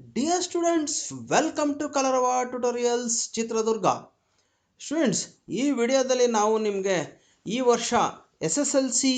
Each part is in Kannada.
Dear welcome to colour Kalarava tutorials Chitradurga students ಈ ವಿಡಿಯೋದಲ್ಲಿ ನಾವು ನಿಮಗೆ ಈ ವರ್ಷ ಎಸ್ ಎಸ್ ಎಲ್ ಸಿ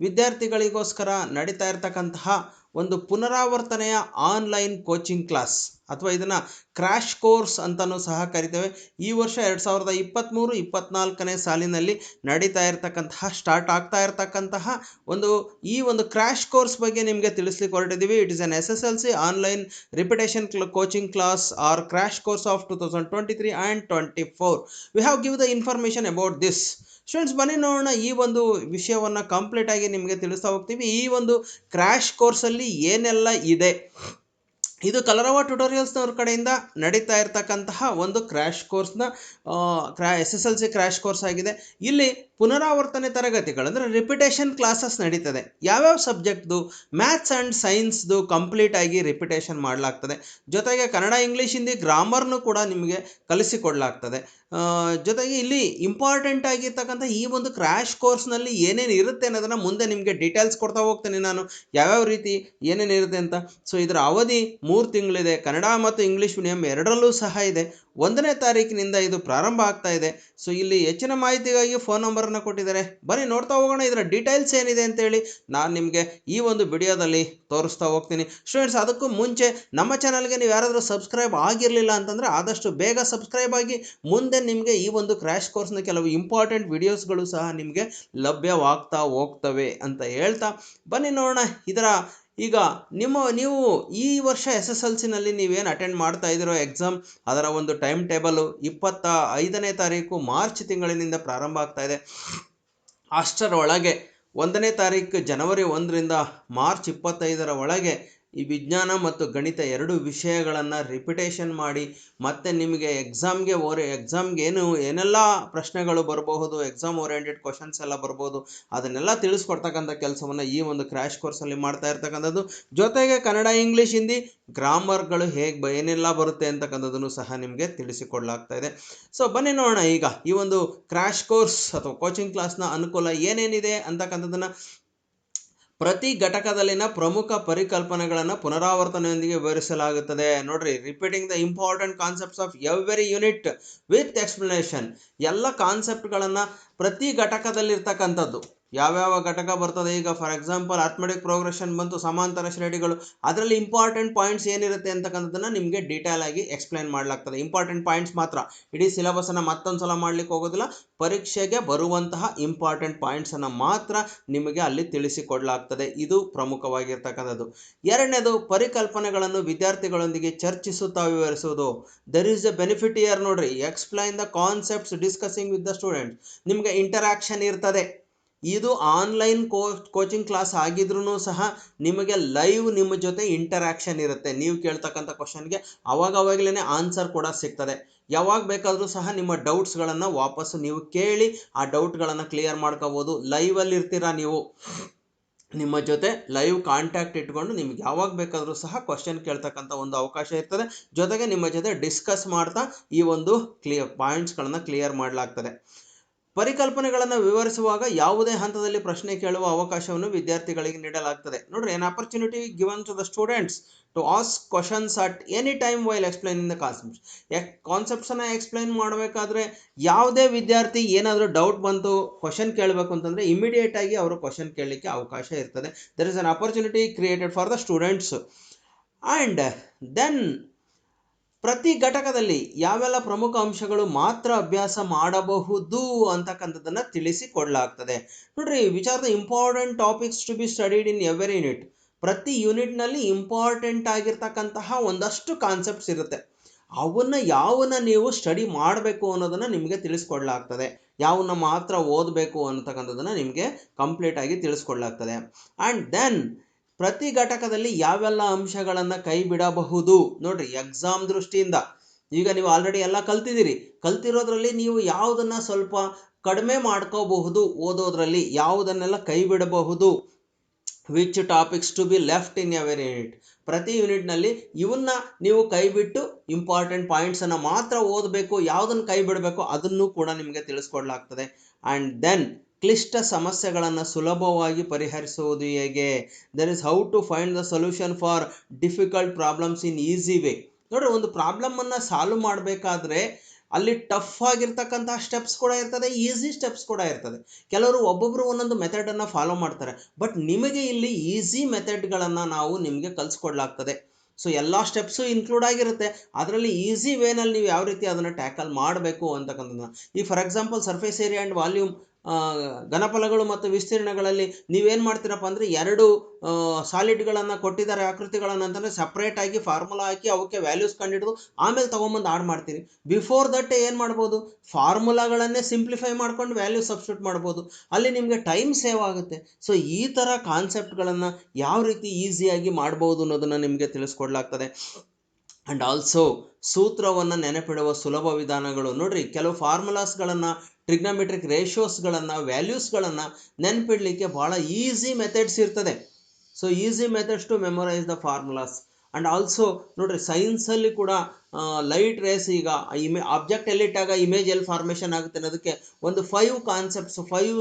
ವಿದ್ಯಾರ್ಥಿಗಳಿಗೋಸ್ಕರ ನಡೀತಾ ಇರತಕ್ಕಂತಹ ಒಂದು ಪುನರಾವರ್ತನೆಯ ಆನ್ಲೈನ್ ಕೋಚಿಂಗ್ ಕ್ಲಾಸ್ ಅಥವಾ ಇದನ್ನು ಕ್ರ್ಯಾಶ್ ಕೋರ್ಸ್ ಅಂತಲೂ ಸಹ ಕರಿತೇವೆ. ಈ ವರ್ಷ ಎರಡು ಸಾವಿರದ ಇಪ್ಪತ್ತ್ಮೂರು ಇಪ್ಪತ್ತ್ನಾಲ್ಕನೇ ಸಾಲಿನಲ್ಲಿ ನಡೀತಾ ಇರತಕ್ಕಂತಹ, ಸ್ಟಾರ್ಟ್ ಆಗ್ತಾ ಇರತಕ್ಕಂತಹ ಒಂದು ಈ ಒಂದು ಕ್ರ್ಯಾಶ್ ಕೋರ್ಸ್ ಬಗ್ಗೆ ನಿಮಗೆ ತಿಳಿಸ್ಲಿಕ್ಕೆ ಹೊರಟಿದ್ದೀವಿ it is an S S L C online repetition coaching class or crash course of two thousand twenty three and twenty four we have give the information about this students ಬನ್ನಿ ನೋಡೋಣ ಈ ಒಂದು ವಿಷಯವನ್ನು ಕಂಪ್ಲೀಟಾಗಿ ನಿಮಗೆ ತಿಳಿಸ್ತಾ ಹೋಗ್ತೀವಿ. ಈ ಒಂದು ಕ್ರ್ಯಾಶ್ ಕೋರ್ಸಲ್ಲಿ ಏನೆಲ್ಲ ಇದೆ? ಇದು ಕಲರವ ಟ್ಯುಟೋರಿಯಲ್ಸ್ನವ್ರ ಕಡೆಯಿಂದ ನಡೀತಾ ಇರತಕ್ಕಂತಹ ಒಂದು ಕ್ರ್ಯಾಶ್ ಕೋರ್ಸ್ನ ಕ್ರಾ S S L C crash course ಆಗಿದೆ. ಇಲ್ಲಿ ಪುನರಾವರ್ತನೆ ತರಗತಿಗಳು, ಅಂದರೆ ರಿಪಿಟೇಷನ್ ಕ್ಲಾಸಸ್ ನಡೀತದೆ. ಯಾವ್ಯಾವ ಸಬ್ಜೆಕ್ಟ್ದು ಮ್ಯಾಥ್ಸ್ ಆ್ಯಂಡ್ ಸೈನ್ಸ್ದು ಕಂಪ್ಲೀಟ್ ಆಗಿ ರಿಪಿಟೇಷನ್ ಮಾಡಲಾಗ್ತದೆ. ಜೊತೆಗೆ ಕನ್ನಡ ಇಂಗ್ಲೀಷ್ ಹಿಂದಿ ಗ್ರಾಮರ್ನು ಕೂಡ ನಿಮಗೆ ಕಲಿಸಿಕೊಡಲಾಗ್ತದೆ. ಜೊತೆಗೆ ಇಲ್ಲಿ ಇಂಪಾರ್ಟೆಂಟ್ ಆಗಿರ್ತಕ್ಕಂಥ ಈ ಒಂದು ಕ್ರ್ಯಾಶ್ ಕೋರ್ಸ್ನಲ್ಲಿ ಏನೇನು ಇರುತ್ತೆ ಅನ್ನೋದನ್ನು ಮುಂದೆ ನಿಮಗೆ ಡೀಟೇಲ್ಸ್ ಕೊಡ್ತಾ ಹೋಗ್ತೇನೆ ನಾನು. ಯಾವ್ಯಾವ ರೀತಿ ಏನೇನು ಇರುತ್ತೆ ಅಂತ. ಸೊ ಇದರ ಅವಧಿ ಮೂರು ತಿಂಗಳಿದೆ. ಕನ್ನಡ ಮತ್ತು ಇಂಗ್ಲೀಷ್ ಮೀಡಿಯಮ್ ಎರಡರಲ್ಲೂ ಸಹ ಇದೆ. ಒಂದನೇ ತಾರೀಕಿನಿಂದ ಇದು ಪ್ರಾರಂಭ ಆಗ್ತಾ ಇದೆ. ಸೊ ಇಲ್ಲಿ ಹೆಚ್ಚಿನ ಮಾಹಿತಿಗಾಗಿ ಫೋನ್ ನಂಬರನ್ನು ಕೊಟ್ಟಿದ್ದಾರೆ. ಬನ್ನಿ ನೋಡ್ತಾ ಹೋಗೋಣ ಇದರ ಡೀಟೇಲ್ಸ್ ಏನಿದೆ ಅಂತೇಳಿ ನಾನು ನಿಮಗೆ ಈ ಒಂದು ವಿಡಿಯೋದಲ್ಲಿ ತೋರಿಸ್ತಾ ಹೋಗ್ತೀನಿ. ಸ್ಟೂಡೆಂಟ್ಸ್ ಅದಕ್ಕೂ ಮುಂಚೆ ನಮ್ಮ ಚಾನಲ್ಗೆ ನೀವು ಯಾರಾದರೂ ಸಬ್ಸ್ಕ್ರೈಬ್ ಆಗಿರಲಿಲ್ಲ ಅಂತಂದರೆ ಆದಷ್ಟು ಬೇಗ ಸಬ್ಸ್ಕ್ರೈಬ್ ಆಗಿ ಮುಂದೆ ನಿಮಗೆ ಈ ಒಂದು ಕ್ರ್ಯಾಶ್ ಕೋರ್ಸ್ನ ಕೆಲವು ಇಂಪಾರ್ಟೆಂಟ್ ವಿಡಿಯೋಸ್ಗಳು ಸಹ ನಿಮಗೆ ಲಭ್ಯವಾಗ್ತಾ ಹೋಗ್ತವೆ ಅಂತ ಹೇಳ್ತಾ. ಬನ್ನಿ ನೋಡೋಣ ಇದರ ಈಗ ನಿಮ್ಮ, ನೀವು ಈ ವರ್ಷ ಎಸ್ ಎಸ್ ಎಲ್ ಸಿನಲ್ಲಿ ನೀವೇನು ಅಟೆಂಡ್ ಮಾಡ್ತಾ ಇದ್ದೀರೋ ಎಕ್ಸಾಮ್ ಅದರ ಒಂದು ಟೈಮ್ ಟೇಬಲು ಇಪ್ಪತ್ತ ಐದನೇ ತಾರೀಕು ಮಾರ್ಚ್ ತಿಂಗಳಿನಿಂದ ಪ್ರಾರಂಭ ಆಗ್ತಾ ಇದೆ. ಅಷ್ಟರೊಳಗೆ ಒಂದನೇ ತಾರೀಕು ಜನವರಿ ಒಂದರಿಂದ ಮಾರ್ಚ್ ಇಪ್ಪತ್ತೈದರ ಒಳಗೆ ಈ ವಿಜ್ಞಾನ ಮತ್ತು ಗಣಿತ ಎರಡು ವಿಷಯಗಳನ್ನು ರಿಪಿಟೇಷನ್ ಮಾಡಿ ಮತ್ತೆ ನಿಮಗೆ ಎಕ್ಸಾಮ್ಗೆ ಓರೆ ಎಕ್ಸಾಮ್ಗೆ ಏನು, ಏನೆಲ್ಲ ಪ್ರಶ್ನೆಗಳು ಬರಬಹುದು ಎಕ್ಸಾಮ್ ಓರಿಯೆಂಟೆಡ್ ಕ್ವಶನ್ಸ್ ಎಲ್ಲ ಬರ್ಬೋದು ಅದನ್ನೆಲ್ಲ ತಿಳಿಸ್ಕೊಡ್ತಕ್ಕಂಥ ಕೆಲಸವನ್ನು ಈ ಒಂದು ಕ್ರ್ಯಾಶ್ ಕೋರ್ಸಲ್ಲಿ ಮಾಡ್ತಾ ಇರ್ತಕ್ಕಂಥದ್ದು. ಜೊತೆಗೆ ಕನ್ನಡ ಇಂಗ್ಲೀಷ್ ಹಿಂದಿ ಗ್ರಾಮರ್ಗಳು ಹೇಗೆ ಬ, ಏನೆಲ್ಲ ಬರುತ್ತೆ ಅಂತಕ್ಕಂಥದ್ದನ್ನು ಸಹ ನಿಮಗೆ ತಿಳಿಸಿಕೊಡ್ಲಾಗ್ತಾ ಇದೆ. ಸೊ ಬನ್ನಿ ನೋಡೋಣ ಈಗ ಈ ಒಂದು ಕ್ರ್ಯಾಶ್ ಕೋರ್ಸ್ ಅಥವಾ ಕೋಚಿಂಗ್ ಕ್ಲಾಸ್ನ ಅನುಕೂಲ ಏನೇನಿದೆ ಅಂತಕ್ಕಂಥದ್ದನ್ನು ಪ್ರತಿ ಘಟಕದಲ್ಲಿನ ಪ್ರಮುಖ ಪರಿಕಲ್ಪನೆಗಳನ್ನು ಪುನರಾವರ್ತನೆಯೊಂದಿಗೆ ವಿವರಿಸಲಾಗುತ್ತದೆ. ನೋಡ್ರಿ repeating the important concepts of every unit with explanation ಎಲ್ಲ ಕಾನ್ಸೆಪ್ಟ್ಗಳನ್ನು ಪ್ರತಿ ಘಟಕದಲ್ಲಿರ್ತಕ್ಕಂಥದ್ದು. ಯಾವ್ಯಾವ ಘಟಕ ಬರ್ತದೆ? ಈಗ ಫಾರ್ ಎಕ್ಸಾಂಪಲ್ ಅರ್ಥಮೆಟಿಕ್ ಪ್ರೋಗ್ರೆಷನ್ ಬಂತು, ಸಮಾಂತರ ಶ್ರೇಣಿಗಳು. ಅದರಲ್ಲಿ ಇಂಪಾರ್ಟೆಂಟ್ ಪಾಯಿಂಟ್ಸ್ ಏನಿರುತ್ತೆ ಅಂತಕ್ಕಂಥದ್ದನ್ನು ನಿಮಗೆ ಡೀಟೇಲ್ ಆಗಿ ಎಕ್ಸ್ಪ್ಲೈನ್ ಮಾಡಲಾಗ್ತದೆ. ಇಂಪಾರ್ಟೆಂಟ್ ಪಾಯಿಂಟ್ಸ್ ಮಾತ್ರ. ಇಡೀ ಸಿಲೆಬಸನ್ನು ಮತ್ತೊಂದು ಸಲ ಮಾಡಲಿಕ್ಕೆ ಹೋಗೋದಿಲ್ಲ. ಪರೀಕ್ಷೆಗೆ ಬರುವಂತಹ ಇಂಪಾರ್ಟೆಂಟ್ ಪಾಯಿಂಟ್ಸನ್ನು ಮಾತ್ರ ನಿಮಗೆ ಅಲ್ಲಿ ತಿಳಿಸಿಕೊಡಲಾಗ್ತದೆ. ಇದು ಪ್ರಮುಖವಾಗಿರ್ತಕ್ಕಂಥದ್ದು. ಎರಡನೇದು, ಪರಿಕಲ್ಪನೆಗಳನ್ನು ವಿದ್ಯಾರ್ಥಿಗಳೊಂದಿಗೆ ಚರ್ಚಿಸುತ್ತಾ ವಿವರಿಸುವುದು. There is a benefit here ನೋಡ್ರಿ. Explain the concepts discussing with the students ನಿಮಗೆ ಇಂಟರಾಕ್ಷನ್ ಇರ್ತದೆ. ಇದು ಆನ್ಲೈನ್ ಕೋಚಿಂಗ್ ಕ್ಲಾಸ್ ಆಗಿದ್ರೂ ಸಹ ನಿಮಗೆ ಲೈವ್ ನಿಮ್ಮ ಜೊತೆ ಇಂಟರಾಕ್ಷನ್ ಇರುತ್ತೆ. ನೀವು ಕೇಳ್ತಕ್ಕಂಥ ಕ್ವಶನ್ಗೆ ಅವಾಗ ಅವಾಗಲೇ ಆನ್ಸರ್ ಕೂಡ ಸಿಗ್ತದೆ. ಯಾವಾಗ ಬೇಕಾದರೂ ಸಹ ನಿಮ್ಮ ಡೌಟ್ಸ್ಗಳನ್ನು ವಾಪಸ್ಸು ನೀವು ಕೇಳಿ ಆ ಡೌಟ್ಗಳನ್ನು ಕ್ಲಿಯರ್ ಮಾಡ್ಕೋಬೋದು. ಲೈವಲ್ಲಿ ಇರ್ತೀರಾ ನೀವು? ನಿಮ್ಮ ಜೊತೆ ಲೈವ್ ಕಾಂಟ್ಯಾಕ್ಟ್ ಇಟ್ಕೊಂಡು ನಿಮ್ಗೆ ಯಾವಾಗ ಬೇಕಾದರೂ ಸಹ ಕ್ವಶನ್ ಕೇಳ್ತಕ್ಕಂಥ ಒಂದು ಅವಕಾಶ ಇರ್ತದೆ. ಜೊತೆಗೆ ನಿಮ್ಮ ಜೊತೆ ಡಿಸ್ಕಸ್ ಮಾಡ್ತಾ ಈ ಒಂದು ಕ್ಲಿಯರ್ ಪಾಯಿಂಟ್ಸ್ಗಳನ್ನು ಕ್ಲಿಯರ್ ಮಾಡಲಾಗ್ತದೆ. ಪರಿಕಲ್ಪನೆಗಳನ್ನು ವಿವರಿಸುವಾಗ ಯಾವುದೇ ಹಂತದಲ್ಲಿ ಪ್ರಶ್ನೆ ಕೇಳುವ ಅವಕಾಶವನ್ನು ವಿದ್ಯಾರ್ಥಿಗಳಿಗೆ ನೀಡಲಾಗ್ತದೆ. ನೋಡ್ರಿ an opportunity given to the students to ask questions at any time while explain the concepts ಯಾಕೆ ಕಾನ್ಸೆಪ್ಟ್ಸನ್ನು ಎಕ್ಸ್ಪ್ಲೈನ್ ಮಾಡಬೇಕಾದ್ರೆ ಯಾವುದೇ ವಿದ್ಯಾರ್ಥಿ ಏನಾದರೂ ಡೌಟ್ ಬಂತು ಕ್ವಶನ್ ಕೇಳಬೇಕು ಅಂತಂದರೆ ಇಮಿಡಿಯೇಟ್ ಆಗಿ ಅವರು ಕ್ವಶನ್ ಕೇಳಲಿಕ್ಕೆ ಅವಕಾಶ ಇರ್ತದೆ. There is an opportunity created for the students and then ಪ್ರತಿ ಘಟಕದಲ್ಲಿ ಯಾವೆಲ್ಲ ಪ್ರಮುಖ ಅಂಶಗಳು ಮಾತ್ರ ಅಭ್ಯಾಸ ಮಾಡಬಹುದು ಅಂತಕ್ಕಂಥದ್ದನ್ನು ತಿಳಿಸಿಕೊಡಲಾಗ್ತದೆ. ನೋಡ್ರಿ which are the important topics to be studied in every unit ಪ್ರತಿ ಯೂನಿಟ್ನಲ್ಲಿ ಇಂಪಾರ್ಟೆಂಟ್ ಆಗಿರ್ತಕ್ಕಂತಹ ಒಂದಷ್ಟು ಕಾನ್ಸೆಪ್ಟ್ಸ್ ಇರುತ್ತೆ. ಅವನ್ನ ಯಾವನ್ನ ನೀವು ಸ್ಟಡಿ ಮಾಡಬೇಕು ಅನ್ನೋದನ್ನು ನಿಮಗೆ ತಿಳಿಸ್ಕೊಡ್ಲಾಗ್ತದೆ. ಯಾವನ್ನ ಮಾತ್ರ ಓದಬೇಕು ಅಂತಕ್ಕಂಥದ್ದನ್ನು ನಿಮಗೆ ಕಂಪ್ಲೀಟಾಗಿ ತಿಳಿಸ್ಕೊಡ್ಲಾಗ್ತದೆ. ಆ್ಯಂಡ್ ದೆನ್ ಪ್ರತಿ ಘಟಕದಲ್ಲಿ ಯಾವೆಲ್ಲ ಅಂಶಗಳನ್ನು ಕೈ ಬಿಡಬಹುದು ನೋಡ್ರಿ ಎಕ್ಸಾಮ್ ದೃಷ್ಟಿಯಿಂದ. ಈಗ ನೀವು ಆಲ್ರೆಡಿ ಎಲ್ಲ ಕಲ್ತಿದ್ದೀರಿ. ಕಲ್ತಿರೋದ್ರಲ್ಲಿ ನೀವು ಯಾವುದನ್ನು ಸ್ವಲ್ಪ ಕಡಿಮೆ ಮಾಡ್ಕೋಬಹುದು, ಓದೋದ್ರಲ್ಲಿ ಯಾವುದನ್ನೆಲ್ಲ ಕೈ ಬಿಡಬಹುದು which topics to be left in every unit ಪ್ರತಿ ಯೂನಿಟ್ನಲ್ಲಿ ಇವನ್ನ ನೀವು ಕೈಬಿಟ್ಟು ಇಂಪಾರ್ಟೆಂಟ್ ಪಾಯಿಂಟ್ಸನ್ನು ಮಾತ್ರ ಓದಬೇಕು, ಯಾವುದನ್ನು ಕೈ ಬಿಡಬೇಕು ಅದನ್ನು ಕೂಡ ನಿಮಗೆ ತಿಳಿಸ್ಕೊಡ್ಲಾಗ್ತದೆ. ಆ್ಯಂಡ್ ದೆನ್ ಕ್ಲಿಷ್ಟ ಸಮಸ್ಯೆಗಳನ್ನು ಸುಲಭವಾಗಿ ಪರಿಹರಿಸುವುದು ಹೇಗೆ? There is how to find the solution for difficult problems in easy way ನೋಡ್ರಿ, ಒಂದು ಪ್ರಾಬ್ಲಮನ್ನು ಸಾಲ್ವ್ ಮಾಡಬೇಕಾದ್ರೆ ಅಲ್ಲಿ ಟಫ್ ಆಗಿರ್ತಕ್ಕಂತಹ ಸ್ಟೆಪ್ಸ್ ಕೂಡ ಇರ್ತದೆ, ಈಸಿ ಸ್ಟೆಪ್ಸ್ ಕೂಡ ಇರ್ತದೆ. ಕೆಲವರು ಒಬ್ಬೊಬ್ಬರು ಒಂದೊಂದು ಮೆಥಡನ್ನು ಫಾಲೋ ಮಾಡ್ತಾರೆ. ಬಟ್ ನಿಮಗೆ ಇಲ್ಲಿ ಈಸಿ ಮೆಥಡ್ಗಳನ್ನು ನಾವು ನಿಮಗೆ ಕಲಿಸ್ಕೊಡ್ಲಾಗ್ತದೆ. ಸೊ ಎಲ್ಲ ಸ್ಟೆಪ್ಸು ಇನ್ಕ್ಲೂಡ್ ಆಗಿರುತ್ತೆ. ಅದರಲ್ಲಿ ಈಸಿ ವೇನಲ್ಲಿ ನೀವು ಯಾವ ರೀತಿ ಅದನ್ನು ಟ್ಯಾಕಲ್ ಮಾಡಬೇಕು ಅಂತಕ್ಕಂಥದ್ದು ಈ for example surface area and volume ಘನಫಲಗಳು ಮತ್ತು ವಿಸ್ತೀರ್ಣಗಳಲ್ಲಿ ನೀವೇನು ಮಾಡ್ತೀರಪ್ಪ ಅಂದರೆ ಎರಡು ಸಾಲಿಡ್ಗಳನ್ನು ಕೊಟ್ಟಿದ್ದಾರೆ ಆಕೃತಿಗಳನ್ನು ಅಂತಂದರೆ ಸಪ್ರೇಟಾಗಿ ಫಾರ್ಮುಲಾ ಹಾಕಿ ಅವಕ್ಕೆ ವ್ಯಾಲ್ಯೂಸ್ ಕಂಡಿಡಿದು ಆಮೇಲೆ ತೊಗೊಂಬಂದು ಆಡ್ ಮಾಡ್ತೀರಿ. ಬಿಫೋರ್ ದಟ್ ಏನು ಮಾಡ್ಬೋದು? ಫಾರ್ಮುಲಾಗಳನ್ನೇ ಸಿಂಪ್ಲಿಫೈ ಮಾಡ್ಕೊಂಡು ವ್ಯಾಲ್ಯೂ ಸಬ್ಸ್ಟಿಟ್ಯೂಟ್ ಮಾಡ್ಬೋದು. ಅಲ್ಲಿ ನಿಮಗೆ ಟೈಮ್ ಸೇವ್ ಆಗುತ್ತೆ. ಸೊ ಈ ಥರ ಕಾನ್ಸೆಪ್ಟ್ಗಳನ್ನು ಯಾವ ರೀತಿ ಈಸಿಯಾಗಿ ಮಾಡ್ಬೋದು ಅನ್ನೋದನ್ನು ನಿಮಗೆ ತಿಳಿಸ್ಕೊಡ್ಲಾಗ್ತದೆ. ಆ್ಯಂಡ್ ಆಲ್ಸೋ ಸೂತ್ರವನ್ನು ನೆನಪಿಡುವ ಸುಲಭ ವಿಧಾನಗಳು. ನೋಡ್ರಿ, ಕೆಲವು ಫಾರ್ಮುಲಾಸ್ಗಳನ್ನು ಟ್ರಿಗ್ನಮೆಟ್ರಿಕ್ ರೇಷಿಯೋಸ್ಗಳನ್ನು ವ್ಯಾಲ್ಯೂಸ್ಗಳನ್ನು ನೆನಪಿಡಲಿಕ್ಕೆ ಭಾಳ ಈಸಿ ಮೆಥಡ್ಸ್ ಇರ್ತದೆ. So easy methods to memorize the formulas and also ನೋಡ್ರಿ ಸೈನ್ಸಲ್ಲಿ ಕೂಡ ಲೈಟ್ ರೇಸ್ ಈಗ ಇಮೇ ಆಬ್ಜೆಕ್ಟ್ ಎಲ್ಲಿಟ್ಟಾಗ ಇಮೇಜ್ ಎಲ್ಲಿ ಫಾರ್ಮೇಷನ್ ಆಗುತ್ತೆ ಅನ್ನೋದಕ್ಕೆ ಒಂದು ಫೈವ್ ಕಾನ್ಸೆಪ್ಟ್ಸ್ ಫೈವ್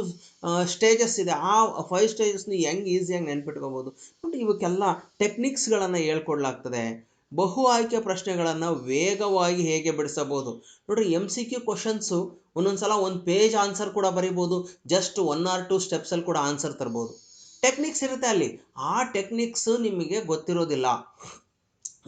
ಸ್ಟೇಜಸ್ ಇದೆ. ಆ ಫೈವ್ ಸ್ಟೇಜಸ್ನ ಹೆಂಗೆ ಈಸಿಯಾಗಿ ನೆನ್ಪಿಟ್ಕೋಬೋದು? ನೋಡಿ ಇವಕ್ಕೆಲ್ಲ ಟೆಕ್ನಿಕ್ಸ್ಗಳನ್ನು ಹೇಳ್ಕೊಡ್ಲಾಗ್ತದೆ. ಬಹು ಆಯ್ಕೆ ಪ್ರಶ್ನೆಗಳನ್ನು ವೇಗವಾಗಿ ಹೇಗೆ ಬಿಡಿಸಬಹುದು? ನೋಡಿರಿ ಎಂ ಸಿ ಕ್ಯೂ ಕ್ವಶನ್ಸು ಒಂದೊಂದು ಸಲ ಒಂದು ಪೇಜ್ ಆನ್ಸರ್ ಕೂಡ ಬರಿಬೋದು ಜಸ್ಟ್ ಒನ್ ಆರ್ ಟು ಸ್ಟೆಪ್ಸಲ್ಲಿ ಕೂಡ ಆನ್ಸರ್ ತರ್ಬೋದು. ಟೆಕ್ನಿಕ್ಸ್ ಇರುತ್ತೆ ಅಲ್ಲಿ. ಆ ಟೆಕ್ನಿಕ್ಸ್ ನಿಮಗೆ ಗೊತ್ತಿರೋದಿಲ್ಲ.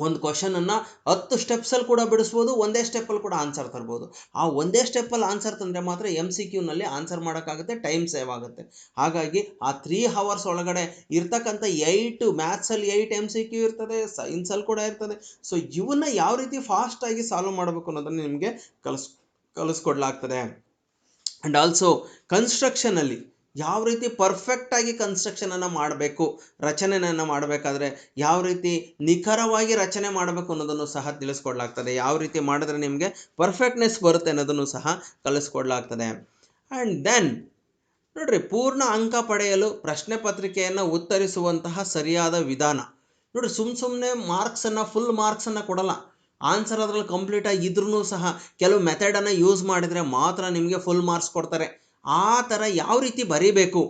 ಒಂದು ಕ್ವಶನನ್ನು ಹತ್ತು ಸ್ಟೆಪ್ಸಲ್ಲಿ ಕೂಡ ಬಿಡಿಸ್ಬೋದು, ಒಂದೇ ಸ್ಟೆಪ್ಪಲ್ಲಿ ಕೂಡ ಆನ್ಸರ್ ತರ್ಬೋದು. ಆ ಒಂದೇ ಸ್ಟೆಪ್ಪಲ್ಲಿ ಆನ್ಸರ್ ತಂದರೆ ಮಾತ್ರ ಎಂ ಸಿ ಕ್ಯೂನಲ್ಲಿ ಆನ್ಸರ್ ಮಾಡೋಕ್ಕಾಗುತ್ತೆ ಟೈಮ್ ಸೇವ್ ಆಗುತ್ತೆ. ಹಾಗಾಗಿ ಆ ತ್ರೀ ಹವರ್ಸ್ ಒಳಗಡೆ ಇರ್ತಕ್ಕಂಥ ಏಯ್ಟು ಮ್ಯಾಥ್ಸಲ್ಲಿ ಏಯ್ಟ್ ಎಂ ಸಿ ಕ್ಯೂ ಇರ್ತದೆ ಸೈನ್ಸಲ್ಲಿ ಕೂಡ ಇರ್ತದೆ. ಸೊ ಇವನ್ನ ಯಾವ ರೀತಿ ಫಾಸ್ಟಾಗಿ ಸಾಲ್ವ್ ಮಾಡಬೇಕು ಅನ್ನೋದನ್ನು ನಿಮಗೆ ಕಲಿಸ್, ಕಲಿಸ್ಕೊಡ್ಲಾಗ್ತದೆ. ಆ್ಯಂಡ್ ಆಲ್ಸೋ ಕನ್ಸ್ಟ್ರಕ್ಷನಲ್ಲಿ ಯಾವ ರೀತಿ ಪರ್ಫೆಕ್ಟಾಗಿ ಕನ್ಸ್ಟ್ರಕ್ಷನನ್ನು ಮಾಡಬೇಕು, ರಚನೆಯನ್ನು ಮಾಡಬೇಕಾದ್ರೆ ಯಾವ ರೀತಿ ನಿಖರವಾಗಿ ರಚನೆ ಮಾಡಬೇಕು ಅನ್ನೋದನ್ನು ಸಹ ತಿಳಿಸ್ಕೊಡ್ಲಾಗ್ತದೆ. ಯಾವ ರೀತಿ ಮಾಡಿದ್ರೆ ನಿಮಗೆ ಪರ್ಫೆಕ್ಟ್ನೆಸ್ ಬರುತ್ತೆ ಅನ್ನೋದನ್ನು ಸಹ ಕಲಿಸ್ಕೊಡ್ಲಾಗ್ತದೆ. ಆ್ಯಂಡ್ ದೆನ್ ನೋಡ್ರಿ, ಪೂರ್ಣ ಅಂಕ ಪಡೆಯಲು ಪ್ರಶ್ನೆ ಪತ್ರಿಕೆಯನ್ನು ಉತ್ತರಿಸುವಂತಹ ಸರಿಯಾದ ವಿಧಾನ. ನೋಡ್ರಿ ಸುಮ್ಮ ಸುಮ್ಮನೆ ಮಾರ್ಕ್ಸನ್ನು ಫುಲ್ ಮಾರ್ಕ್ಸನ್ನು ಕೊಡಲ್ಲ. ಆನ್ಸರ್ ಅದರಲ್ಲಿ ಕಂಪ್ಲೀಟಾಗಿ ಇದ್ರೂ ಸಹ ಕೆಲವು ಮೆಥಡನ್ನು ಯೂಸ್ ಮಾಡಿದರೆ ಮಾತ್ರ ನಿಮಗೆ ಫುಲ್ ಮಾರ್ಕ್ಸ್ ಕೊಡ್ತಾರೆ. ಆ ಥರ ಯಾವ ರೀತಿ ಬರೀಬೇಕು?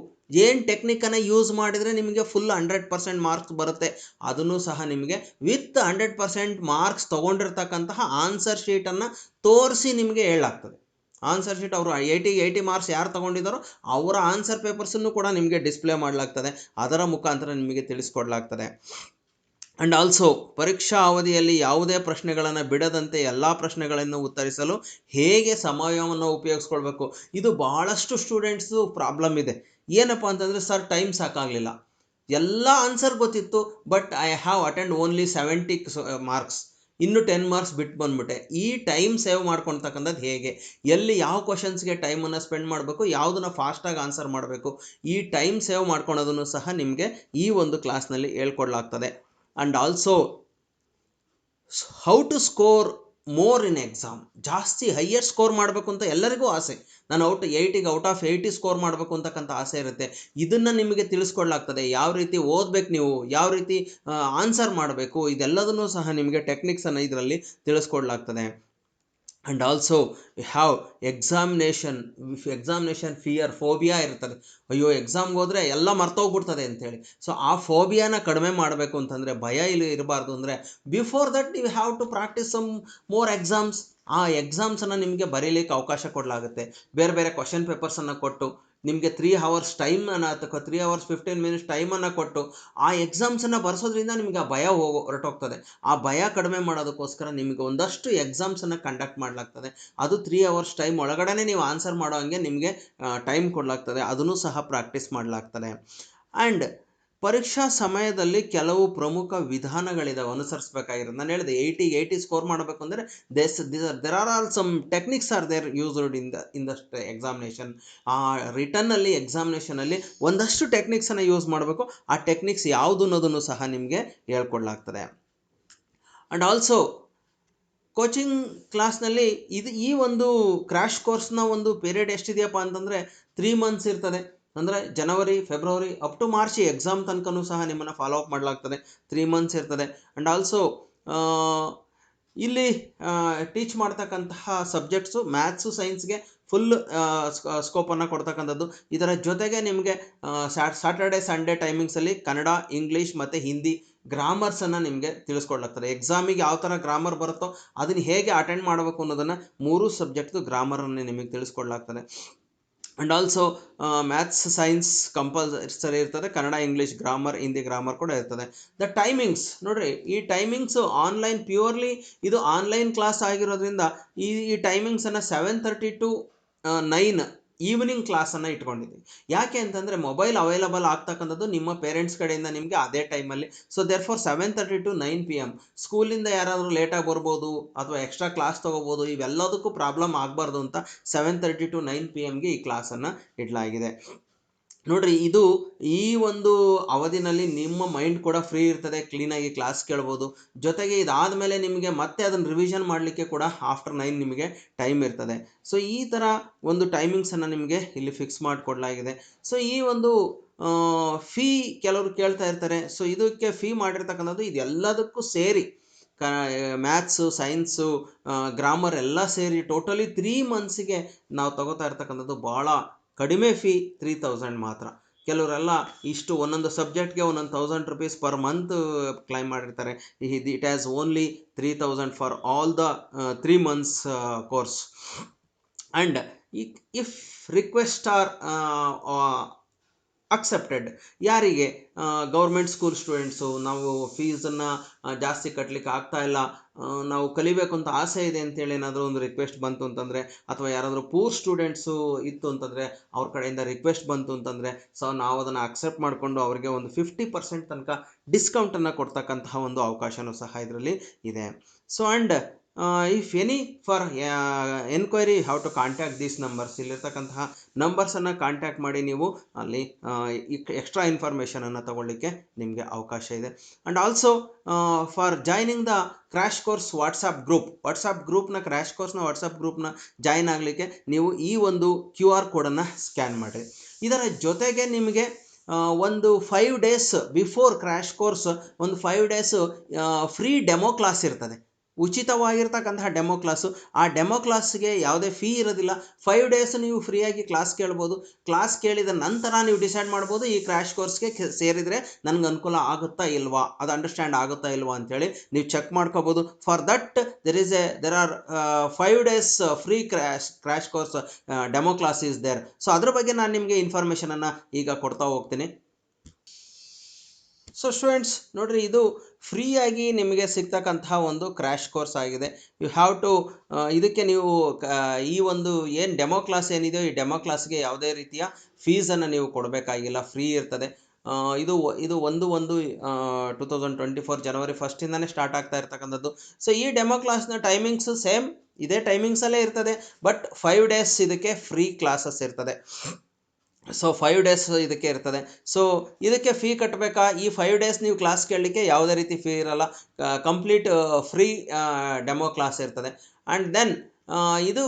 ಏನು ಟೆಕ್ನಿಕನ್ನು ಯೂಸ್ ಮಾಡಿದರೆ ನಿಮಗೆ ಫುಲ್ ಹಂಡ್ರೆಡ್ ಪರ್ಸೆಂಟ್ ಮಾರ್ಕ್ಸ್ ಬರುತ್ತೆ? ಅದನ್ನು ಸಹ ನಿಮಗೆ ವಿತ್ ಹಂಡ್ರೆಡ್ ಪರ್ಸೆಂಟ್ ಮಾರ್ಕ್ಸ್ ತೊಗೊಂಡಿರ್ತಕ್ಕಂತಹ ಆನ್ಸರ್ ಶೀಟನ್ನು ತೋರಿಸಿ ನಿಮಗೆ ಹೇಳಾಗ್ತದೆ. ಆನ್ಸರ್ ಶೀಟ್ ಅವರು ಏಯ್ಟಿ ಏಯ್ಟಿ ಮಾರ್ಕ್ಸ್ ಯಾರು ತೊಗೊಂಡಿದ್ದಾರೋ ಅವರ ಆನ್ಸರ್ ಪೇಪರ್ಸನ್ನು ಕೂಡ ನಿಮಗೆ ಡಿಸ್ಪ್ಲೇ ಮಾಡಲಾಗ್ತದೆ. ಅದರ ಮುಖಾಂತರ ನಿಮಗೆ ತಿಳಿಸ್ಕೊಡ್ಲಾಗ್ತದೆ. ಆ್ಯಂಡ್ ಆಲ್ಸೋ ಪರೀಕ್ಷಾ ಅವಧಿಯಲ್ಲಿ ಯಾವುದೇ ಪ್ರಶ್ನೆಗಳನ್ನು ಬಿಡದಂತೆ ಎಲ್ಲ ಪ್ರಶ್ನೆಗಳನ್ನು ಉತ್ತರಿಸಲು ಹೇಗೆ ಸಮಯವನ್ನು ಉಪಯೋಗಿಸ್ಕೊಳ್ಬೇಕು? ಇದು ಬಹಳಷ್ಟು ಸ್ಟೂಡೆಂಟ್ಸು ಪ್ರಾಬ್ಲಮ್ ಇದೆ. ಏನಪ್ಪ ಅಂತಂದರೆ, ಸರ್ ಟೈಮ್ ಸಾಕಾಗಲಿಲ್ಲ. ಎಲ್ಲ ಆನ್ಸರ್ ಗೊತ್ತಿತ್ತು but I have attend only seventy marks ಇನ್ನು ಟೆನ್ ಮಾರ್ಕ್ಸ್ ಬಿಟ್ಟು ಬಂದ್ಬಿಟ್ಟೆ. ಈ ಟೈಮ್ ಸೇವ್ ಮಾಡ್ಕೊಳ್ತಕ್ಕಂಥದ್ದು ಹೇಗೆ? ಎಲ್ಲಿ ಯಾವ ಕ್ವಶನ್ಸ್ಗೆ ಟೈಮನ್ನು ಸ್ಪೆಂಡ್ ಮಾಡಬೇಕು? ಯಾವುದನ್ನು ಫಾಸ್ಟಾಗಿ ಆನ್ಸರ್ ಮಾಡಬೇಕು? ಈ ಟೈಮ್ ಸೇವ್ ಮಾಡ್ಕೊಳೋದನ್ನು ಸಹ ನಿಮಗೆ ಈ ಒಂದು ಕ್ಲಾಸ್ನಲ್ಲಿ ಹೇಳ್ಕೊಡ್ಲಾಗ್ತದೆ. And also how to score more in exam ಜಾಸ್ತಿ ಹೈಯರ್ ಸ್ಕೋರ್ ಮಾಡಬೇಕು ಅಂತ ಎಲ್ಲರಿಗೂ ಆಸೆ. ನಾನು ಔಟ್ ಏಯ್ಟಿಗೆ ಔಟ್ ಆಫ್ ಏಯ್ಟಿ ಸ್ಕೋರ್ ಮಾಡಬೇಕು ಅಂತಕ್ಕಂಥ ಆಸೆ ಇರುತ್ತೆ. ಇದನ್ನು ನಿಮಗೆ ತಿಳಿಸ್ಕೊಳ್ಳಾಗ್ತದೆ ಯಾವ ರೀತಿ ಓದಬೇಕು ನೀವು, ಯಾವ ರೀತಿ ಆನ್ಸರ್ ಮಾಡಬೇಕು, ಇದೆಲ್ಲದನ್ನೂ ಸಹ ನಿಮಗೆ ಟೆಕ್ನಿಕ್ಸನ್ನು ಇದರಲ್ಲಿ ತಿಳಿಸ್ಕೊಡ್ಲಾಗ್ತದೆ. And also have examination examination fear phobia ಇರ್ತದೆ, ಅಯ್ಯೋ ಎಕ್ಸಾಮ್ಗೆ ಹೋದರೆ ಎಲ್ಲ ಮರ್ತೋಗ್ಬಿಡ್ತದೆ ಅಂತೇಳಿ ಸೊ ಆ ಫೋಬಿಯಾನ ಕಡಿಮೆ ಮಾಡಬೇಕು ಅಂತಂದರೆ, ಭಯ ಇಲ್ಲಿ ಇರಬಾರ್ದು ಅಂದರೆ ಬಿಫೋರ್ ದಟ್ ನೀವು have to practice some more exams ಆ ಎಕ್ಸಾಮ್ಸನ್ನು ನಿಮಗೆ ಬರೀಲಿಕ್ಕೆ ಅವಕಾಶ ಕೊಡಲಾಗುತ್ತೆ. ಬೇರೆ ಬೇರೆ ಕ್ವಶನ್ ಪೇಪರ್ಸನ್ನು ಕೊಟ್ಟು, ನಿಮಗೆ ತ್ರೀ ಹವರ್ಸ್ ಟೈಮನ್ನು ಅಥವಾ ತ್ರೀ ಅವರ್ಸ್ ಫಿಫ್ಟೀನ್ ಮಿನಿಟ್ಸ್ ಟೈಮನ್ನು ಕೊಟ್ಟು, ಆ ಎಕ್ಸಾಮ್ಸನ್ನು ಬರ್ಸೋದ್ರಿಂದ ನಿಮಗೆ ಆ ಭಯ ಹೋಗೋ ಹೊರಟೋಗ್ತದೆ. ಆ ಭಯ ಕಡಿಮೆ ಮಾಡೋದಕ್ಕೋಸ್ಕರ ನಿಮಗೆ ಒಂದಷ್ಟು ಎಕ್ಸಾಮ್ಸನ್ನು ಕಂಡಕ್ಟ್ ಮಾಡಲಾಗ್ತದೆ. ಅದು ತ್ರೀ ಅವರ್ಸ್ ಟೈಮ್ ಒಳಗಡೆ ನೀವು ಆನ್ಸರ್ ಮಾಡೋ ಹಾಗೆ ನಿಮಗೆ ಟೈಮ್ ಕೊಡಲಾಗ್ತದೆ. ಅದನ್ನು ಸಹ ಪ್ರಾಕ್ಟೀಸ್ ಮಾಡಲಾಗ್ತದೆ. ಆ್ಯಂಡ್ ಪರೀಕ್ಷಾ ಸಮಯದಲ್ಲಿ ಕೆಲವು ಪ್ರಮುಖ ವಿಧಾನಗಳಿದಾವೆ, ಅನುಸರಿಸಬೇಕಾಗಿರೋದು. ನಾನು ಹೇಳಿದೆ ಏಯ್ಟಿ ಏಯ್ಟಿ ಸ್ಕೋರ್ ಮಾಡಬೇಕು ಅಂದರೆ does there are all some techniques are there used in the in the examination ಆ ರಿಟರ್ನಲ್ಲಿ ಎಕ್ಸಾಮಿನೇಷನಲ್ಲಿ ಒಂದಷ್ಟು ಟೆಕ್ನಿಕ್ಸನ್ನು ಯೂಸ್ ಮಾಡಬೇಕು. ಆ ಟೆಕ್ನಿಕ್ಸ್ ಯಾವುದು ಅನ್ನೋದನ್ನು ಸಹ ನಿಮಗೆ ಹೇಳ್ಕೊಡ್ಲಾಗ್ತದೆ. ಆ್ಯಂಡ್ ಆಲ್ಸೋ ಕೋಚಿಂಗ್ ಕ್ಲಾಸ್ನಲ್ಲಿ ಇದು ಈ ಒಂದು ಕ್ರ್ಯಾಶ್ ಕೋರ್ಸ್ನ ಒಂದು ಪೀರಿಯಡ್ ಎಷ್ಟಿದೆಯಪ್ಪ ಅಂತಂದರೆ ತ್ರೀ ಮಂತ್ಸ್ ಇರ್ತದೆ. ಅಂದರೆ January, February up to March exam ತನಕನೂ ಸಹ ನಿಮ್ಮನ್ನು ಫಾಲೋ ಅಪ್ ಮಾಡಲಾಗ್ತದೆ. ತ್ರೀ ಮಂತ್ಸ್ ಇರ್ತದೆ. ಆ್ಯಂಡ್ ಆಲ್ಸೋ ಇಲ್ಲಿ ಟೀಚ್ ಮಾಡ್ತಕ್ಕಂತಹ ಸಬ್ಜೆಕ್ಟ್ಸು ಮ್ಯಾಥ್ಸು ಸೈನ್ಸ್ಗೆ ಫುಲ್ ಸ್ಕೋಪನ್ನು ಕೊಡ್ತಕ್ಕಂಥದ್ದು. ಇದರ ಜೊತೆಗೆ ನಿಮಗೆ ಸ್ಯಾಟರ್ಡೆ ಸಂಡೇ ಟೈಮಿಂಗ್ಸಲ್ಲಿ ಕನ್ನಡ ಇಂಗ್ಲೀಷ್ ಮತ್ತು ಹಿಂದಿ ಗ್ರಾಮರ್ಸನ್ನು ನಿಮಗೆ ತಿಳಿಸ್ಕೊಡ್ಲಾಗ್ತದೆ. ಎಕ್ಸಾಮಿಗೆ ಯಾವ ಥರ ಗ್ರಾಮರ್ ಬರುತ್ತೋ ಅದನ್ನು ಹೇಗೆ ಅಟೆಂಡ್ ಮಾಡಬೇಕು ಅನ್ನೋದನ್ನು ಮೂರು ಸಬ್ಜೆಕ್ಟ್ದು ಗ್ರಾಮರನ್ನು ನಿಮಗೆ ತಿಳಿಸ್ಕೊಡ್ಲಾಗ್ತದೆ. And also maths science compulsory ಇರ್ತದೆ, Kannada English grammar Hindi grammar ಕೂಡ ಇರ್ತದೆ. ದ ಟೈಮಿಂಗ್ಸ್ ನೋಡ್ರಿ, ಈ ಟೈಮಿಂಗ್ಸು ಆನ್ಲೈನ್ ಪ್ಯೂರ್ಲಿ ಇದು ಆನ್ಲೈನ್ ಕ್ಲಾಸ್ ಆಗಿರೋದ್ರಿಂದ ಈ ಈ ಟೈಮಿಂಗ್ಸನ್ನು seven thirty to nine evening ಕ್ಲಾಸನ್ನು ಇಟ್ಕೊಂಡಿದ್ದೀವಿ ಯಾಕೆ ಅಂತಂದರೆ ಮೊಬೈಲ್ ಅವೈಲಬಲ್ ಆಗ್ತಕ್ಕಂಥದ್ದು ನಿಮ್ಮ ಪೇರೆಂಟ್ಸ್ ಕಡೆಯಿಂದ ನಿಮಗೆ ಅದೇ ಟೈಮಲ್ಲಿ so there for seven thirty to nine P M ಸ್ಕೂಲಿಂದ ಯಾರಾದರೂ ಲೇಟಾಗಿ ಬರ್ಬೋದು ಅಥವಾ ಎಕ್ಸ್ಟ್ರಾ ಕ್ಲಾಸ್ ತೊಗೋಬೋದು, ಇವೆಲ್ಲದಕ್ಕೂ ಪ್ರಾಬ್ಲಮ್ ಆಗಬಾರ್ದು ಅಂತ seven thirty to nine P ಎಮ್ಗೆ ಈ ಕ್ಲಾಸನ್ನು ಇಡಲಾಗಿದೆ. ನೋಡ್ರಿ, ಇದು ಈ ಒಂದು ಅವಧಿನಲ್ಲಿ ನಿಮ್ಮ ಮೈಂಡ್ ಕೂಡ ಫ್ರೀ ಇರ್ತದೆ ಕ್ಲೀನಾಗಿ ಕ್ಲಾಸ್ ಕೇಳ್ಬೋದು. ಜೊತೆಗೆ ಇದಾದ ಮೇಲೆ ನಿಮಗೆ ಮತ್ತೆ ಅದನ್ನು ರಿವಿಷನ್ ಮಾಡಲಿಕ್ಕೆ ಕೂಡ ಆಫ್ಟರ್ ನೈನ್ ನಿಮಗೆ ಟೈಮ್ ಇರ್ತದೆ. ಸೊ ಈ ಥರ ಒಂದು ಟೈಮಿಂಗ್ಸನ್ನು ನಿಮಗೆ ಇಲ್ಲಿ ಫಿಕ್ಸ್ ಮಾಡಿಕೊಡ್ಲಾಗಿದೆ. ಸೊ ಈ ಒಂದು ಫೀ ಕೆಲವರು ಕೇಳ್ತಾ ಇರ್ತಾರೆ. ಸೊ ಇದಕ್ಕೆ ಫೀ ಮಾಡಿರ್ತಕ್ಕಂಥದ್ದು ಇದೆಲ್ಲದಕ್ಕೂ ಸೇರಿ, ಕ ಮ್ಯಾಥ್ಸು ಸೈನ್ಸು ಗ್ರಾಮರ್ ಎಲ್ಲ ಸೇರಿ ಟೋಟಲಿ ತ್ರೀ ಮಂತ್ಸಿಗೆ ನಾವು ತಗೋತಾ ಇರ್ತಕ್ಕಂಥದ್ದು ಭಾಳ ಕಡಿಮೆ ಫೀ ತ್ರೀ ತೌಸಂಡ್ ಮಾತ್ರ. ಕೆಲವರೆಲ್ಲ ಇಷ್ಟು ಒಂದೊಂದು ಸಬ್ಜೆಕ್ಟ್ಗೆ ಒಂದೊಂದು thousand rupees per month claim ಮಾಡಿರ್ತಾರೆ. It as only three thousand for all the three months course and if request are accepted ಯಾರಿಗೆ? ಗೌರ್ಮೆಂಟ್ ಸ್ಕೂಲ್ ಸ್ಟೂಡೆಂಟ್ಸು ನಾವು ಫೀಸನ್ನು ಜಾಸ್ತಿ ಕಟ್ಟಲಿಕ್ಕೆ ಆಗ್ತಾ ಇಲ್ಲ. ನಾವು ಕಲಿಬೇಕು ಅಂತ ಆಸೆ ಇದೆ ಅಂತೇಳಿ ಏನಾದರೂ ಒಂದು ರಿಕ್ವೆಸ್ಟ್ ಬಂತು ಅಂತಂದರೆ, ಅಥವಾ ಯಾರಾದರೂ ಪೂರ್ ಸ್ಟೂಡೆಂಟ್ಸು ಇತ್ತು ಅಂತಂದರೆ, ಅವ್ರ ಕಡೆಯಿಂದ ರಿಕ್ವೆಸ್ಟ್ ಬಂತು ಅಂತಂದರೆ ಸೊ ನಾವು ಅದನ್ನು ಅಕ್ಸೆಪ್ಟ್ ಮಾಡಿಕೊಂಡು ಅವರಿಗೆ ಒಂದು ಫಿಫ್ಟಿ ಪರ್ಸೆಂಟ್ ತನಕ ಡಿಸ್ಕೌಂಟನ್ನು ಕೊಡ್ತಕ್ಕಂತಹ ಒಂದು ಅವಕಾಶವೂ ಸಹ ಇದರಲ್ಲಿ ಇದೆ. So and if any for enquiry how to contact these numbers ಇಲ್ಲಿರ್ತಕ್ಕಂತಹ ನಂಬರ್ಸನ್ನು ಕಾಂಟ್ಯಾಕ್ಟ್ ಮಾಡಿ ನೀವು ಅಲ್ಲಿ ಎಕ್ಸ್ಟ್ರಾ ಇನ್ಫಾರ್ಮೇಷನನ್ನು ತಗೊಳ್ಳಿಕ್ಕೆ ನಿಮಗೆ ಅವಕಾಶ ಇದೆ. And also for joining the crash course WhatsApp group WhatsApp ಗ್ರೂಪ್ನ ಕ್ರ್ಯಾಶ್ ಕೋರ್ಸ್ನ ವಾಟ್ಸಪ್ ಗ್ರೂಪ್ನ ಜಾಯ್ನ್ ಆಗಲಿಕ್ಕೆ ನೀವು ಈ ಒಂದು ಕ್ಯೂ ಆರ್ ಕೋಡನ್ನು ಸ್ಕ್ಯಾನ್ ಮಾಡಿರಿ. ಇದರ ಜೊತೆಗೆ ನಿಮಗೆ ಒಂದು five days before crash course ಒಂದು five days free demo class ಇರ್ತದೆ. ಉಚಿತವಾಗಿರ್ತಕ್ಕಂತಹ ಡೆಮೋ ಕ್ಲಾಸು ಆ ಡೆಮೊ ಕ್ಲಾಸ್ಗೆ ಯಾವುದೇ ಫೀ ಇರೋದಿಲ್ಲ. ಫೈವ್ ಡೇಸ್ ನೀವು ಫ್ರೀಯಾಗಿ ಕ್ಲಾಸ್ ಕೇಳ್ಬೋದು. ಕ್ಲಾಸ್ ಕೇಳಿದ ನಂತರ ನೀವು ಡಿಸೈಡ್ ಮಾಡ್ಬೋದು, ಈ ಕ್ರ್ಯಾಶ್ ಕೋರ್ಸ್ಗೆ ಸೇರಿದರೆ ನನಗೆ ಅನುಕೂಲ ಆಗುತ್ತಾ ಇಲ್ವಾ? ಅದು ಅಂಡರ್ಸ್ಟ್ಯಾಂಡ್ ಆಗುತ್ತಾ ಇಲ್ವಾ ಅಂತೇಳಿ ನೀವು ಚೆಕ್ ಮಾಡ್ಕೋಬೋದು. For that there is a there are five days free crash crash course demo class is there so ಅದ್ರ ಬಗ್ಗೆ ನಾನು ನಿಮಗೆ ಇನ್ಫಾರ್ಮೇಷನನ್ನು ಈಗ ಕೊಡ್ತಾ ಹೋಗ್ತೀನಿ. ಸೊ ಸ್ಟೂಡೆಂಟ್ಸ್ ನೋಡಿರಿ, ಇದು ಫ್ರೀಯಾಗಿ ನಿಮಗೆ ಸಿಗ್ತಕ್ಕಂತಹ ಒಂದು ಕ್ರ್ಯಾಶ್ ಕೋರ್ಸ್ ಆಗಿದೆ. ಯು ಹ್ಯಾವ್ ಟು ಇದಕ್ಕೆ ನೀವು ಈ ಒಂದು ಏನು ಡೆಮೋ ಕ್ಲಾಸ್ ಏನಿದೆಯೋ, ಈ ಡೆಮೋ ಕ್ಲಾಸ್ಗೆ ಯಾವುದೇ ರೀತಿಯ ಫೀಸನ್ನು ನೀವು ಕೊಡಬೇಕಾಗಿಲ್ಲ. ಫ್ರೀ ಇರ್ತದೆ. ಇದು ಇದು ಒಂದು ಒಂದು two thousand twenty four January ಫಸ್ಟಿಂದನೇ start ಆಗ್ತಾ ಇರ್ತಕ್ಕಂಥದ್ದು. ಸೊ ಈ ಡೆಮೋ ಕ್ಲಾಸ್ನ ಟೈಮಿಂಗ್ಸು ಸೇಮ್ ಇದೇ ಟೈಮಿಂಗ್ಸಲ್ಲೇ ಇರ್ತದೆ. ಬಟ್ ಫೈವ್ ಡೇಸ್ ಇದಕ್ಕೆ ಫ್ರೀ ಕ್ಲಾಸಸ್ ಇರ್ತದೆ. ಸೊ ಫೈವ್ ಡೇಸ್ ಇದಕ್ಕೆ ಇರ್ತದೆ. ಸೊ ಇದಕ್ಕೆ ಫೀ ಕಟ್ಟಬೇಕಾ ಈ ಫೈವ್ ಡೇಸ್ ನೀವು ಕ್ಲಾಸ್ ಕೇಳಲಿಕ್ಕೆ ಯಾವುದೇ ರೀತಿ ಫೀ ಇರಲ್ಲ. ಕಂಪ್ಲೀಟ್ ಫ್ರೀ ಡೆಮೋ ಕ್ಲಾಸ್ ಇರ್ತದೆ. ಆ್ಯಂಡ್ ದೆನ್ ಇದು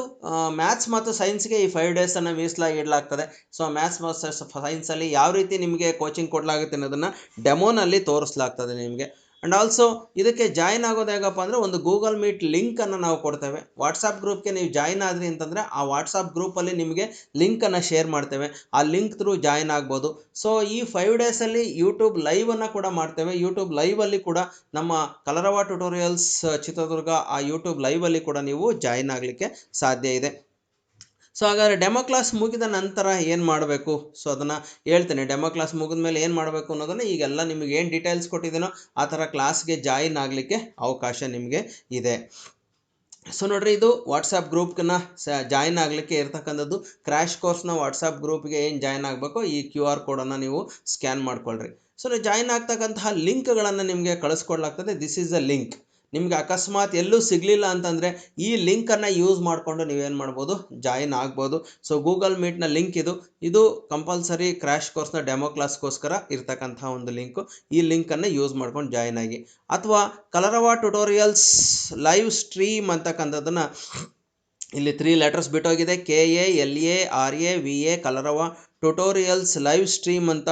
ಮ್ಯಾಥ್ಸ್ ಮತ್ತು ಸೈನ್ಸ್ಗೆ ಈ ಫೈವ್ ಡೇಸನ್ನು ಮೀಸಲಾಗಿ ಇಡಲಾಗ್ತದೆ. ಸೊ ಮ್ಯಾಥ್ಸ್ ಮತ್ತು ಸೈನ್ಸಲ್ಲಿ ಯಾವ ರೀತಿ ನಿಮಗೆ ಕೋಚಿಂಗ್ ಕೊಡಲಾಗುತ್ತೆ ಅನ್ನೋದನ್ನು ಡೆಮೋನಲ್ಲಿ ತೋರಿಸ್ಲಾಗ್ತದೆ ನಿಮಗೆ. ಆ್ಯಂಡ್ ಆಲ್ಸೋ ಇದಕ್ಕೆ ಜಾಯಿನ್ ಆಗೋದು ಹೇಗಪ್ಪ ಅಂದರೆ ಒಂದು ಗೂಗಲ್ ಮೀಟ್ ಲಿಂಕನ್ನು ನಾವು ಕೊಡ್ತೇವೆ. ವಾಟ್ಸಪ್ ಗ್ರೂಪ್ಗೆ ನೀವು ಜಾಯ್ನ್ ಆದ್ರಿ ಅಂತಂದರೆ ಆ ವಾಟ್ಸಪ್ ಗ್ರೂಪಲ್ಲಿ ನಿಮಗೆ ಲಿಂಕನ್ನು ಶೇರ್ ಮಾಡ್ತೇವೆ. ಆ ಲಿಂಕ್ ಥ್ರೂ ಜಾಯ್ನ್ ಆಗ್ಬೋದು. ಸೊ ಈ ಫೈವ್ ಡೇಸಲ್ಲಿ ಯೂಟ್ಯೂಬ್ ಲೈವನ್ನು ಕೂಡ ಮಾಡ್ತೇವೆ. ಯೂಟ್ಯೂಬ್ ಲೈವಲ್ಲಿ ಕೂಡ ನಮ್ಮ ಕಲರವ ಟ್ಯುಟೋರಿಯಲ್ಸ್ ಚಿತ್ರದುರ್ಗ ಆ ಯೂಟ್ಯೂಬ್ ಲೈವಲ್ಲಿ ಕೂಡ ನೀವು ಜಾಯ್ನ್ ಆಗಲಿಕ್ಕೆ ಸಾಧ್ಯ ಇದೆ. ಸೊ ಹಾಗಾದರೆ ಡೆಮೋ ಕ್ಲಾಸ್ ಮುಗಿದ ನಂತರ ಏನು ಮಾಡಬೇಕು? ಸೊ ಅದನ್ನು ಹೇಳ್ತೇನೆ. ಡೆಮೋ ಕ್ಲಾಸ್ ಮುಗಿದ ಮೇಲೆ ಏನು ಮಾಡಬೇಕು ಅನ್ನೋದನ್ನು ಈಗೆಲ್ಲ ನಿಮಗೆ ಏನು ಡೀಟೇಲ್ಸ್ ಕೊಟ್ಟಿದ್ದೀನೋ ಆ ಥರ ಕ್ಲಾಸ್ಗೆ ಜಾಯಿನ್ ಆಗಲಿಕ್ಕೆ ಅವಕಾಶ ನಿಮಗೆ ಇದೆ. ಸೊ ನೋಡ್ರಿ, ಇದು ವಾಟ್ಸಪ್ ಗ್ರೂಪ್ನ ಸ ಜಾಯಿನ್ ಆಗಲಿಕ್ಕೆ ಇರ್ತಕ್ಕಂಥದ್ದು. ಕ್ರ್ಯಾಶ್ ಕೋರ್ಸ್ನ ವಾಟ್ಸಪ್ ಗ್ರೂಪ್ಗೆ ಏನು ಜಾಯ್ನ್ ಆಗಬೇಕು ಈ ಕ್ಯೂ ಆರ್ ಕೋಡನ್ನು ನೀವು ಸ್ಕ್ಯಾನ್ ಮಾಡ್ಕೊಳ್ರಿ. ಸೊ ಜಾಯಿನ್ ಆಗ್ತಕ್ಕಂತಹ ಲಿಂಕ್ಗಳನ್ನು ನಿಮಗೆ ಕಳಿಸ್ಕೊಡ್ಲಾಗ್ತದೆ. ದಿಸ್ ಈಸ್ ಅ ಲಿಂಕ್ ನಿಮಗೆ ಅಕಸ್ಮಾತ್ ಎಲ್ಲೂ ಸಿಗಲಿಲ್ಲ ಅಂತಂದರೆ ಈ ಲಿಂಕನ್ನು ಯೂಸ್ ಮಾಡಿಕೊಂಡು ನೀವೇನು ಮಾಡ್ಬೋದು? ಜಾಯಿನ್ ಆಗ್ಬೋದು. ಸೊ ಗೂಗಲ್ ಮೀಟ್ನ ಲಿಂಕ್ ಇದು. ಇದು ಕಂಪಲ್ಸರಿ ಕ್ರ್ಯಾಶ್ ಕೋರ್ಸ್ನ ಡೆಮೋ ಕ್ಲಾಸ್ಗೋಸ್ಕರ ಇರ್ತಕ್ಕಂಥ ಒಂದು ಲಿಂಕು ಈ ಲಿಂಕನ್ನು ಯೂಸ್ ಮಾಡ್ಕೊಂಡು ಜಾಯಿನ್ ಆಗಿ. ಅಥವಾ ಕಲರವ ಟ್ಯುಟೋರಿಯಲ್ಸ್ ಲೈವ್ ಸ್ಟ್ರೀಮ್ ಅಂತಕ್ಕಂಥದ್ದನ್ನು ಇಲ್ಲಿ three letters ಬಿಟ್ಟೋಗಿದೆ. K A L A R A V A Kalarava tutorials live stream ಅಂತ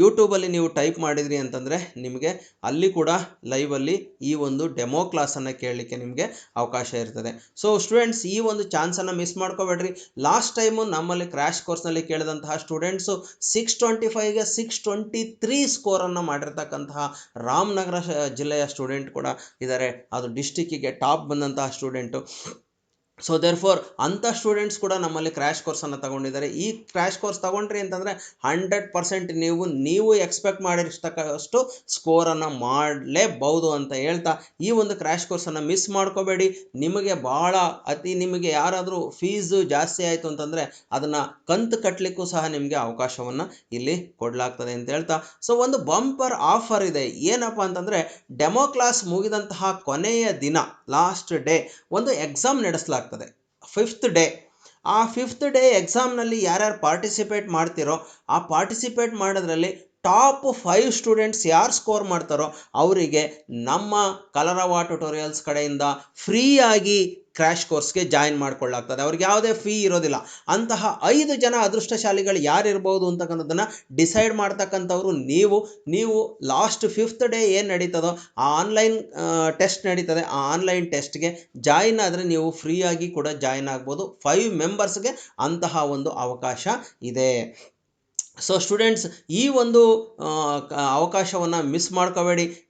ಯೂಟ್ಯೂಬಲ್ಲಿ ನೀವು ಟೈಪ್ ಮಾಡಿದ್ರಿ ಅಂತಂದರೆ ನಿಮಗೆ ಅಲ್ಲಿ ಕೂಡ ಲೈವಲ್ಲಿ ಈ ಒಂದು ಡೆಮೋ ಕ್ಲಾಸನ್ನು ಕೇಳಲಿಕ್ಕೆ ನಿಮಗೆ ಅವಕಾಶ ಇರ್ತದೆ. ಸೊ ಸ್ಟೂಡೆಂಟ್ಸ್ ಈ ಒಂದು ಚಾನ್ಸನ್ನು ಮಿಸ್ ಮಾಡ್ಕೋಬೇಡ್ರಿ. ಲಾಸ್ಟ್ ಟೈಮು ನಮ್ಮಲ್ಲಿ ಕ್ರ್ಯಾಶ್ ಕೋರ್ಸ್ನಲ್ಲಿ ಕೇಳಿದಂತಹ ಸ್ಟೂಡೆಂಟ್ಸು ಸಿಕ್ಸ್ ಟ್ವೆಂಟಿ ಫೈವ್ಗೆ ಸಿಕ್ಸ್ ಟ್ವೆಂಟಿ ತ್ರೀ ಸ್ಕೋರನ್ನು ಮಾಡಿರ್ತಕ್ಕಂತಹ ರಾಮನಗರ ಜಿಲ್ಲೆಯ ಸ್ಟೂಡೆಂಟ್ ಕೂಡ ಇದ್ದಾರೆ ಅದು ಡಿಸ್ಟಿಕ್ಕಿಗೆ ಟಾಪ್ ಬಂದಂತಹ ಸ್ಟೂಡೆಂಟು ಸೊ ದೇರ್ ಫೋರ್ ಅಂಥ ಸ್ಟೂಡೆಂಟ್ಸ್ ಕೂಡ ನಮ್ಮಲ್ಲಿ ಕ್ರ್ಯಾಶ್ ಕೋರ್ಸನ್ನು ತಗೊಂಡಿದ್ದಾರೆ. ಈ ಕ್ರ್ಯಾಶ್ ಕೋರ್ಸ್ ತಗೊಂಡ್ರಿ ಅಂತಂದರೆ ಹಂಡ್ರೆಡ್ ಪರ್ಸೆಂಟ್ ನೀವು ನೀವು ಎಕ್ಸ್ಪೆಕ್ಟ್ ಮಾಡಿರ್ತಕ್ಕಷ್ಟು ಸ್ಕೋರನ್ನು ಮಾಡಲೇಬಹುದು ಅಂತ ಹೇಳ್ತಾ ಈ ಒಂದು ಕ್ರ್ಯಾಶ್ ಕೋರ್ಸನ್ನು ಮಿಸ್ ಮಾಡ್ಕೋಬೇಡಿ. ನಿಮಗೆ ಭಾಳ ಅತಿ, ನಿಮಗೆ ಯಾರಾದರೂ ಫೀಸು ಜಾಸ್ತಿ ಆಯಿತು ಅಂತಂದರೆ ಅದನ್ನು ಕಂತು ಕಟ್ಟಲಿಕ್ಕೂ ಸಹ ನಿಮಗೆ ಅವಕಾಶವನ್ನು ಇಲ್ಲಿ ಕೊಡಲಾಗ್ತದೆ ಅಂತ ಹೇಳ್ತಾ. ಸೊ ಒಂದು ಬಂಪರ್ ಆಫರ್ ಇದೆ. ಏನಪ್ಪ ಅಂತಂದರೆ ಡೆಮೋ ಕ್ಲಾಸ್ ಮುಗಿದಂತಹ ಕೊನೆಯ ದಿನ ಲಾಸ್ಟ್ ಡೇ ಒಂದು ಎಕ್ಸಾಮ್ ನಡೆಸಲಾಗ್ತದೆ. ಫಿಫ್ತ್ ಡೇ ಆ ಫಿಫ್ತ್ ಡೇ ಎಕ್ಸಾಮ್ನಲ್ಲಿ ಯಾರ್ಯಾರು ಪಾರ್ಟಿಸಿಪೇಟ್ ಮಾಡ್ತೀರೋ ಆ ಪಾರ್ಟಿಸಿಪೇಟ್ ಮಾಡೋದ್ರಲ್ಲಿ ಟಾಪ್ ಫೈವ್ ಸ್ಟೂಡೆಂಟ್ಸ್ ಯಾರು ಸ್ಕೋರ್ ಮಾಡ್ತಾರೋ ಅವರಿಗೆ ನಮ್ಮ ಕಲರವ ಟ್ಯುಟೋರಿಯಲ್ಸ್ ಕಡೆಯಿಂದ ಫ್ರೀಯಾಗಿ ಕ್ರ್ಯಾಶ್ ಕೋರ್ಸ್ಗೆ ಜಾಯಿನ್ ಮಾಡ್ಕೊಳ್ಳಾಗ್ತದೆ. ಅವ್ರಿಗೆ ಯಾವುದೇ ಫೀ ಇರೋದಿಲ್ಲ. ಅಂತಹ ಐದು ಜನ ಅದೃಷ್ಟಶಾಲಿಗಳು ಯಾರಿರ್ಬೋದು ಅಂತಕ್ಕಂಥದ್ದನ್ನು ಡಿಸೈಡ್ ಮಾಡ್ತಕ್ಕಂಥವ್ರು ನೀವು. ನೀವು ಲಾಸ್ಟ್ ಫಿಫ್ತ್ ಡೇ ಏನು ನಡೀತದೋ ಆ ಆನ್ಲೈನ್ ಟೆಸ್ಟ್ ನಡೀತದೆ. ಆ ಆನ್ಲೈನ್ ಟೆಸ್ಟ್ಗೆ ಜಾಯಿನ್ ಆದರೆ ನೀವು ಫ್ರೀಯಾಗಿ ಕೂಡ ಜಾಯಿನ್ ಆಗ್ಬೋದು. ಫೈವ್ ಮೆಂಬರ್ಸ್ಗೆ ಅಂತಹ ಒಂದು ಅವಕಾಶ ಇದೆ. ಸೊ ಸ್ಟೂಡೆಂಟ್ಸ್ ಈ ಒಂದು ಅವಕಾಶವನ್ನು ಮಿಸ್ ಮಾಡ್ಕೋಬೇಡಿ.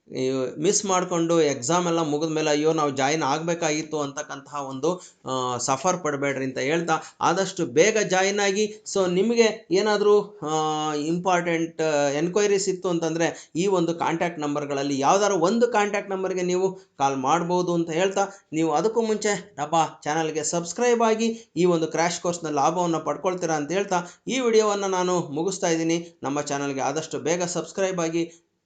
ಮಿಸ್ ಮಾಡಿಕೊಂಡು ಎಕ್ಸಾಮ್ ಎಲ್ಲ ಮುಗಿದ ಮೇಲೆ ಅಯ್ಯೋ, ನಾವು ಜಾಯಿನ್ ಆಗಬೇಕಾಗಿತ್ತು ಅಂತಕ್ಕಂತಹ ಒಂದು ಸಫರ್ ಪಡಬೇಡ್ರಿ ಅಂತ ಹೇಳ್ತಾ ಆದಷ್ಟು ಬೇಗ ಜಾಯಿನ್ ಆಗಿ ಸೊ ನಿಮಗೆ ಏನಾದರೂ ಇಂಪಾರ್ಟೆಂಟ್ ಎನ್ಕ್ವೈರೀಸ್ ಇತ್ತು ಅಂತಂದರೆ ಈ ಒಂದು ಕಾಂಟ್ಯಾಕ್ಟ್ ನಂಬರ್ಗಳಲ್ಲಿ ಯಾವ್ದಾದ್ರು ಒಂದು ಕಾಂಟ್ಯಾಕ್ಟ್ ನಂಬರ್ಗೆ ನೀವು ಕಾಲ್ ಮಾಡ್ಬೋದು ಅಂತ ಹೇಳ್ತಾ, ನೀವು ಅದಕ್ಕೂ ಮುಂಚೆ ನಮ್ಮ ಚಾನಲ್ಗೆ ಸಬ್ಸ್ಕ್ರೈಬ್ ಆಗಿ ಈ ಒಂದು ಕ್ರ್ಯಾಶ್ ಕೋರ್ಸ್ನ ಲಾಭವನ್ನು ಪಡ್ಕೊಳ್ತೀರಾ ಅಂತ ಹೇಳ್ತಾ, ಈ ವಿಡಿಯೋವನ್ನು ನಾನು ಮುಗಿಸ್ತಾ ಇದ್ದೀನಿ. ನಮ್ಮ ಚಾನಲ್ಗೆ ಆದಷ್ಟು ಬೇಗ ಸಬ್ಸ್ಕ್ರೈಬ್ ಆಗಿ